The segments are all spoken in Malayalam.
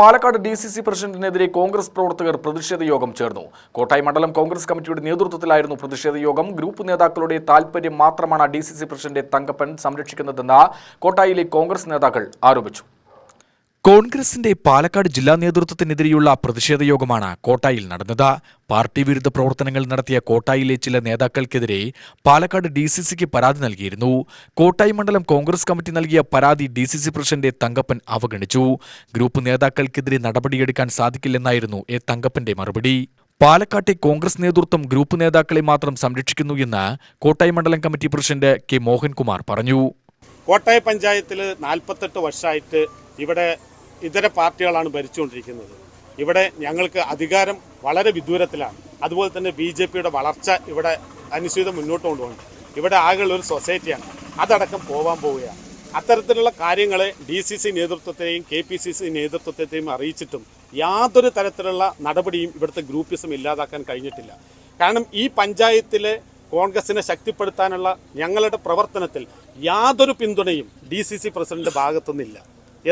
പാലക്കാട് ഡി സി സി പ്രസിഡന്റിനെതിരെ കോൺഗ്രസ് പ്രവർത്തകർ പ്രതിഷേധ യോഗം ചേർന്നു. കോട്ടായി മണ്ഡലം കോൺഗ്രസ് കമ്മിറ്റിയുടെ നേതൃത്വത്തിലായിരുന്നു പ്രതിഷേധ യോഗം. ഗ്രൂപ്പ് നേതാക്കളുടെ താൽപര്യം മാത്രമാണ് D C C president Thankappan സംരക്ഷിക്കുന്നതെന്ന് കോട്ടായിലെ കോൺഗ്രസ് നേതാക്കൾ ആരോപിച്ചു. കോൺഗ്രസിന്റെ പാലക്കാട് ജില്ലാ നേതൃത്വത്തിനെതിരെയുള്ള പ്രതിഷേധ യോഗമാണ് കോട്ടായിൽ നടന്നത്. പാർട്ടി വിരുദ്ധ പ്രവർത്തനങ്ങൾ നടത്തിയ കോട്ടായിലെ ചില നേതാക്കൾക്കെതിരെ പാലക്കാട് ഡി സി സിക്ക് പരാതി നൽകിയിരുന്നു. കോട്ടായി മണ്ഡലം കോൺഗ്രസ് കമ്മിറ്റി നൽകിയ പരാതി D C C president Thankappan അവഗണിച്ചു. ഗ്രൂപ്പ് നേതാക്കൾക്കെതിരെ നടപടിയെടുക്കാൻ സാധിക്കില്ലെന്നായിരുന്നു എ തങ്കപ്പന്റെ മറുപടി. പാലക്കാട്ടെ കോൺഗ്രസ് നേതൃത്വം ഗ്രൂപ്പ് നേതാക്കളെ മാത്രം സംരക്ഷിക്കുന്നു എന്ന് കോട്ടായി മണ്ഡലം കമ്മിറ്റി പ്രസിഡന്റ് കെ മോഹൻകുമാർ പറഞ്ഞു. കോട്ടായി പഞ്ചായത്തിൽ നാൽപ്പത്തെട്ട് വർഷമായിട്ട് ഇവിടെ ഇതര പാർട്ടികളാണ് ഭരിച്ചുകൊണ്ടിരിക്കുന്നത്. ഇവിടെ ഞങ്ങൾക്ക് അധികാരം വളരെ വിദൂരത്തിലാണ്. അതുപോലെ തന്നെ ബി ജെ പിയുടെ വളർച്ച ഇവിടെ അനുസൃതം മുന്നോട്ട് കൊണ്ടുപോകും ഇവിടെ ആകെയുള്ള ഒരു സൊസൈറ്റിയാണ്. അതടക്കം പോവാൻ പോവുകയാണ്. അത്തരത്തിലുള്ള കാര്യങ്ങളെ ഡി സി സി നേതൃത്വത്തെയും കെ പി സി സി നേതൃത്വത്തെയും അറിയിച്ചിട്ടും യാതൊരു തരത്തിലുള്ള നടപടിയും ഇവിടുത്തെ ഗ്രൂപ്പിസം ഇല്ലാതാക്കാൻ കഴിഞ്ഞിട്ടില്ല. കാരണം ഈ പഞ്ചായത്തിലെ കോൺഗ്രസിനെ ശക്തിപ്പെടുത്താനുള്ള ഞങ്ങളുടെ പ്രവർത്തനത്തിൽ യാതൊരു പിന്തുണയും ഡി സി സി പ്രസിഡന്റ് ഭാഗത്തുനിന്നില്ല.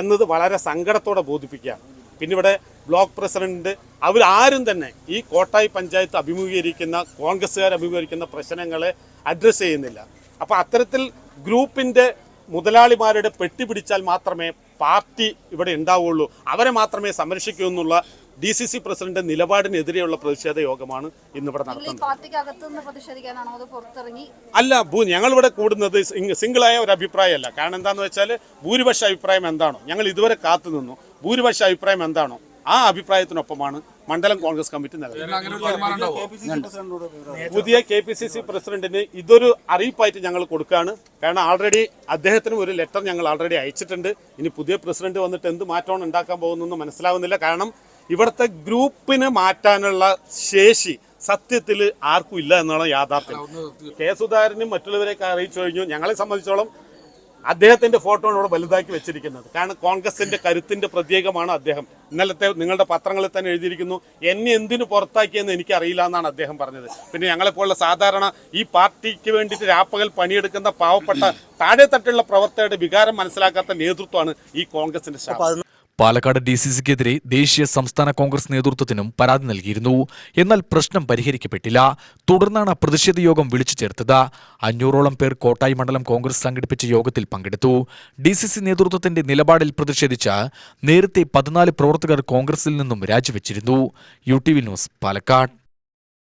എന്നത് വളരെ സങ്കടത്തോടെ ബോധിപ്പിക്കുകയാണ്. പിന്നെ ഇവിടെ ബ്ലോക്ക് പ്രസിഡന്റ് അവരാരും തന്നെ ഈ കോട്ടായി പഞ്ചായത്ത് അഭിമുഖീകരിക്കുന്ന കോൺഗ്രസ്സുകാർ അഭിമുഖീകരിക്കുന്ന പ്രശ്നങ്ങളെ അഡ്രസ്സ് ചെയ്യുന്നില്ല. അപ്പോൾ അത്തരത്തിൽ ഗ്രൂപ്പിന്റെ മുതലാളിമാരുടെ പെട്ടി പിടിച്ചാൽ മാത്രമേ പാർട്ടി ഇവിടെ ഉണ്ടാവുള്ളൂ. അവരെ മാത്രമേ സംരക്ഷിക്കൂ എന്നുള്ള ഡി സി സി പ്രസിഡന്റ് നിലപാടിനെതിരെയുള്ള പ്രതിഷേധ യോഗമാണ് ഇന്നിവിടെ നടത്തുന്നത്. അല്ല ഭൂ ഞങ്ങളിവിടെ കൂടുന്നത് സിംഗ്- സിംഗിളായ ഒരു അഭിപ്രായമല്ല. കാരണം എന്താണെന്ന് വെച്ചാൽ ഭൂരിപക്ഷ അഭിപ്രായം എന്താണോ? ഞങ്ങൾ ഇതുവരെ കാത്തു നിന്നു ഭൂരിപക്ഷ അഭിപ്രായം എന്താണോ? ആ അഭിപ്രായത്തിനൊപ്പമാണ് മണ്ഡലം കോൺഗ്രസ് കമ്മിറ്റി നൽകുന്നത് പുതിയ കെ പി സി സി പ്രസിഡന്റിന് ഇതൊരു അറിയിപ്പായിട്ട് ഞങ്ങൾ കൊടുക്കുകയാണ്. കാരണം ആൾറെഡി അദ്ദേഹത്തിന് ഒരു ലെറ്റർ ഞങ്ങൾ ആൾറെഡി അയച്ചിട്ടുണ്ട്. ഇനി പുതിയ പ്രസിഡന്റ് വന്നിട്ട് എന്ത് മാറ്റമാണ് ഉണ്ടാക്കാൻ പോകുന്നതെന്ന് മനസ്സിലാവുന്നില്ല. കാരണം ഇവിടുത്തെ ഗ്രൂപ്പിന് മാറ്റാനുള്ള ശേഷി സത്യത്തിൽ ആർക്കും ഇല്ല എന്നാണ് യാഥാർത്ഥ്യം. കെ സുധാകരനും മറ്റുള്ളവരെയൊക്കെ അറിയിച്ചു കഴിഞ്ഞു. ഞങ്ങളെ സംബന്ധിച്ചോളം അദ്ദേഹത്തിന്റെ ഫോട്ടോ ഇവിടെ വലുതാക്കി വെച്ചിരിക്കുന്നത്. കാരണം കോൺഗ്രസിന്റെ കരുത്തിന്റെ പ്രത്യേകമാണ് അദ്ദേഹം. ഇന്നലത്തെ നിങ്ങളുടെ പത്രങ്ങളിൽ തന്നെ എഴുതിയിരിക്കുന്നു എന്നെ എന്തിനു പുറത്താക്കിയെന്ന് എനിക്കറിയില്ല എന്നാണ് അദ്ദേഹം പറഞ്ഞത്. പിന്നെ ഞങ്ങളെപ്പോലുള്ള സാധാരണ ഈ പാർട്ടിക്ക് വേണ്ടിയിട്ട് രാപ്പകൽ പണിയെടുക്കുന്ന പാവപ്പെട്ട താഴെത്തട്ടുള്ള പ്രവർത്തകരുടെ വികാരം മനസ്സിലാക്കാത്ത നേതൃത്വമാണ് ഈ കോൺഗ്രസിന്റെ ശാപം പാലക്കാട് ഡി സി സിക്കെതിരെ ദേശീയ സംസ്ഥാന കോൺഗ്രസ് നേതൃത്വത്തിനും പരാതി നൽകിയിരുന്നു. എന്നാൽ പ്രശ്നം പരിഹരിക്കപ്പെട്ടില്ല. തുടർന്നാണ് പ്രതിഷേധ യോഗം വിളിച്ചു ചേർത്തത്. അഞ്ഞൂറോളം പേർ കോട്ടായി മണ്ഡലം കോൺഗ്രസ് സംഘടിപ്പിച്ച യോഗത്തിൽ പങ്കെടുത്തു. ഡി സി സി നേതൃത്വത്തിന്റെ നിലപാടിൽ പ്രതിഷേധിച്ച് നേരത്തെ പതിനാല് പ്രവർത്തകർ കോൺഗ്രസിൽ നിന്നും രാജിവെച്ചിരുന്നു. U T V news Palakkad.